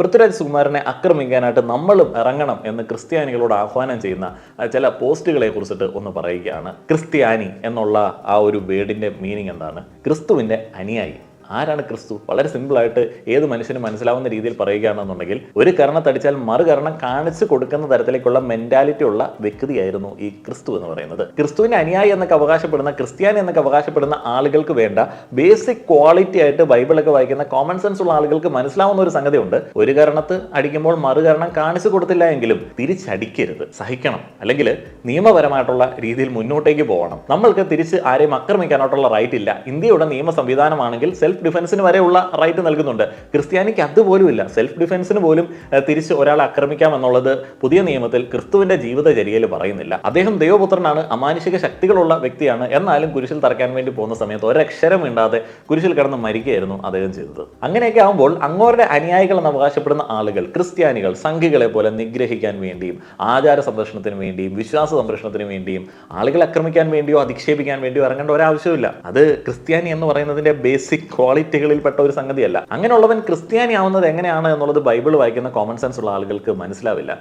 പൃഥ്വിരാജ് സുകുമാരനെ ആക്രമിക്കാനായിട്ട് നമ്മളും ഇറങ്ങണം എന്ന് ക്രിസ്ത്യാനികളോട് ആഹ്വാനം ചെയ്യുന്ന ചില പോസ്റ്റുകളെ കുറിച്ചിട്ട് ഒന്ന് പറയുകയാണ്. ക്രിസ്ത്യാനി എന്നുള്ള ആ ഒരു വേർഡിന്റെ മീനിങ് എന്താണ്? ക്രിസ്തുവിന്റെ അനുയായി. ആരാണ് ക്രിസ്തു? വളരെ സിമ്പിളായിട്ട് ഏത് മനുഷ്യനും മനസ്സിലാവുന്ന രീതിയിൽ പറയുകയാണെന്നുണ്ടെങ്കിൽ ഒരു കരണത്തടിച്ചാൽ മറുകരണം കാണിച്ചു കൊടുക്കുന്ന തരത്തിലേക്കുള്ള മെന്റാലിറ്റി ഉള്ള വ്യക്തിയായിരുന്നു ഈ ക്രിസ്തു എന്ന് പറയുന്നത്. ക്രിസ്തുവിന് അനുയായി എന്നൊക്കെ അവകാശപ്പെടുന്ന ക്രിസ്ത്യാനി എന്നൊക്കെ അവകാശപ്പെടുന്ന ആളുകൾക്ക് വേണ്ട ബേസിക് ക്വാളിറ്റി ആയിട്ട് ബൈബിളൊക്കെ വായിക്കുന്ന കോമൺ സെൻസ് ഉള്ള ആളുകൾക്ക് മനസ്സിലാവുന്ന ഒരു സംഗതി ഉണ്ട് ഒരു കരണത്ത് അടിക്കുമ്പോൾ മറുകരണം കാണിച്ചു കൊടുത്തില്ല എങ്കിലും തിരിച്ചടിക്കരുത്. സഹിക്കണം. അല്ലെങ്കിൽ നിയമപരമായിട്ടുള്ള രീതിയിൽ മുന്നോട്ടേക്ക് പോകണം. നമ്മൾക്ക് തിരിച്ച് ആരെയും ആക്രമിക്കാനായിട്ടുള്ള റൈറ്റ് ഇല്ല. ഇന്ത്യയുടെ നിയമ സംവിധാനമാണെങ്കിൽ സെൽഫ് ഡിഫൻസിന് വരെയുള്ള റൈറ്റ് നൽകുന്നുണ്ട്. ക്രിസ്ത്യാനിക്ക് അതുപോലുമില്ല. സെൽഫ് ഡിഫൻസിന് പോലും തിരിച്ച് ഒരാളെ ആക്രമിക്കാം എന്നുള്ളത് പുതിയ നിയമത്തിൽ ക്രിസ്തുവിന്റെ ജീവിതചര്യയിൽ പറയുന്നില്ല. അദ്ദേഹം ദൈവപുത്രനാണ് അമാനുഷിക ശക്തികളുള്ള വ്യക്തിയാണ്. എന്നാലും കുരിശിൽ തറക്കാൻ വേണ്ടി പോകുന്ന സമയത്ത് ഒരക്ഷരം ഇണ്ടാതെ കുരിശിൽ കിടന്ന് മരിക്കുകയായിരുന്നു അദ്ദേഹം ചെയ്തത്. അങ്ങനെയൊക്കെ ആകുമ്പോൾ അങ്ങോരുടെ അനുയായികൾ എന്ന് അവകാശപ്പെടുന്ന ആളുകൾ ക്രിസ്ത്യാനികൾ സംഘികളെ പോലെ നിഗ്രഹിക്കാൻ വേണ്ടിയും ആചാര സംരക്ഷണത്തിന് വേണ്ടിയും വിശ്വാസ സംരക്ഷണത്തിന് വേണ്ടിയും ആളുകളെ ആക്രമിക്കാൻ വേണ്ടിയോ അധിക്ഷേപിക്കാൻ വേണ്ടിയോ ഇറങ്ങേണ്ട ഒരാവശ്യമില്ല അത് ക്രിസ്ത്യാനി എന്ന് പറയുന്നതിന്റെ ബേസിക് ക്വാളിറ്റികളിൽപ്പെട്ട ഒരു സംഗതിയല്ല. അങ്ങനെയുള്ളവൻ ക്രിസ്ത്യാനി ആവുന്നത് എങ്ങനെയാണ് എന്നുള്ളത് ബൈബിൾ വായിക്കുന്ന കോമൺ സെൻസ് ഉള്ള ആളുകൾക്ക് മനസ്സിലാവില്ല.